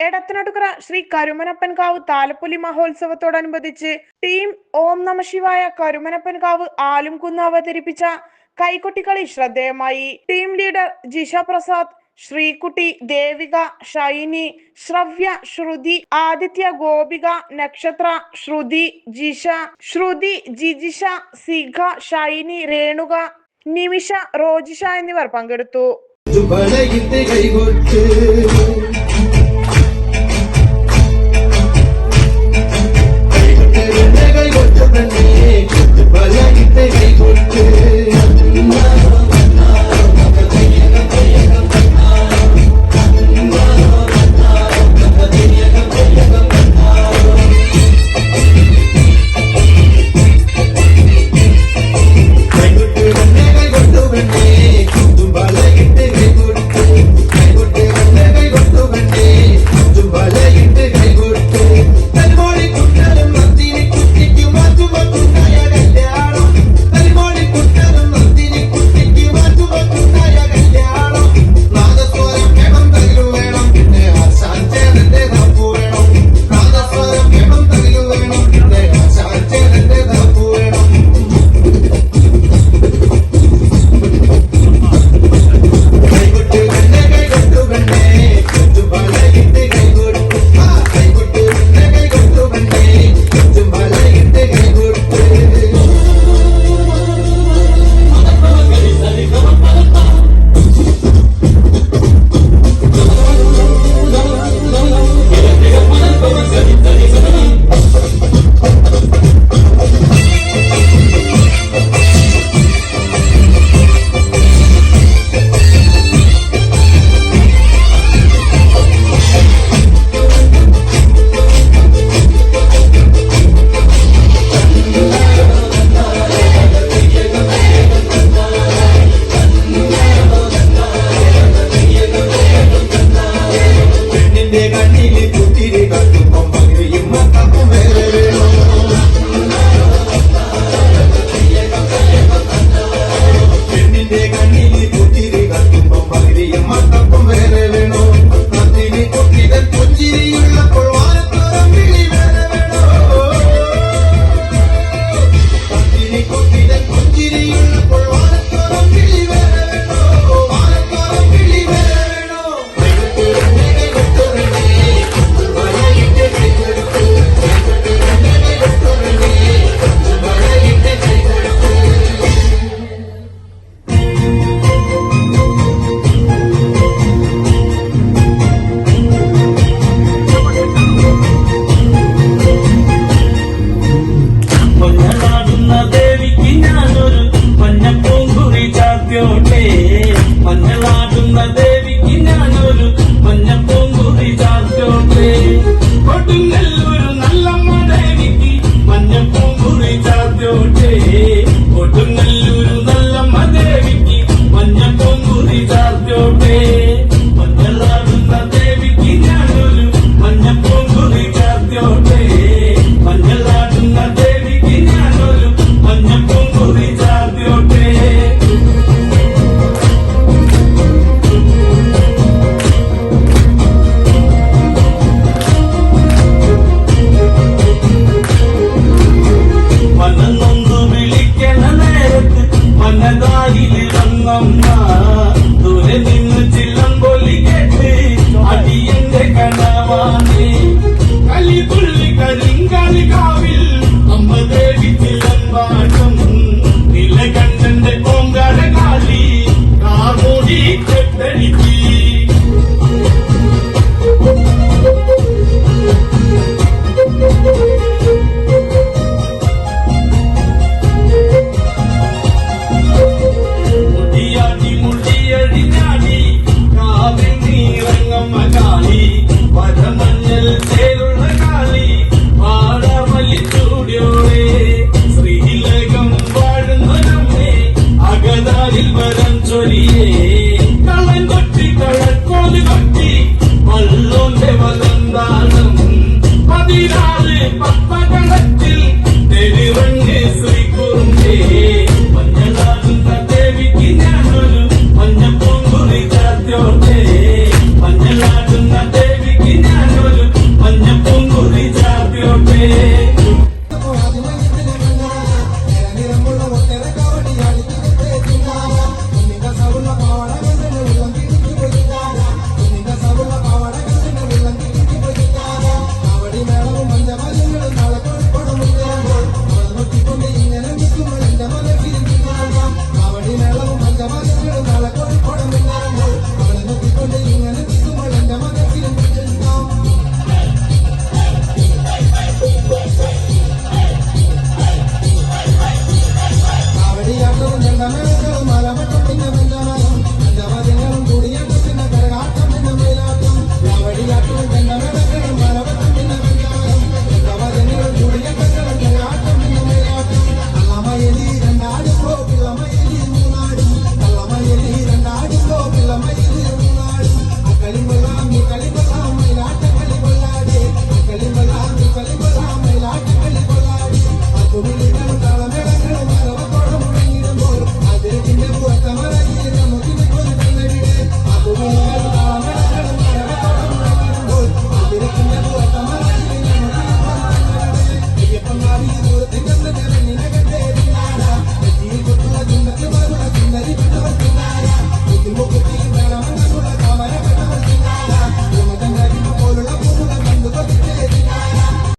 എടത്തനടുക്കറ ശ്രീ കരുമനപ്പൻകാവ് താലപ്പൊലി മഹോത്സവത്തോടനുബന്ധിച്ച് ടീം ഓം നമശിവായ കരുമനപ്പൻകാവ് ആലുംകുന്ന് അവതരിപ്പിച്ച കൈകൊട്ടിക്കളി ശ്രദ്ധേയമായി. ടീം ലീഡർ ജിഷ പ്രസാദ് ശ്രീകുട്ടി ദേവിക ഷൈനി ശ്രവ്യ ശ്രുതി ആദിത്യ ഗോപിക നക്ഷത്ര ശ്രുതി ജിഷ ശ്രുതി ജിജിഷ സിഖ ഷൈനി രേണുക നിമിഷ റോജിഷ എന്നിവർ പങ്കെടുത്തു. Kitty, you're the bird. my dumb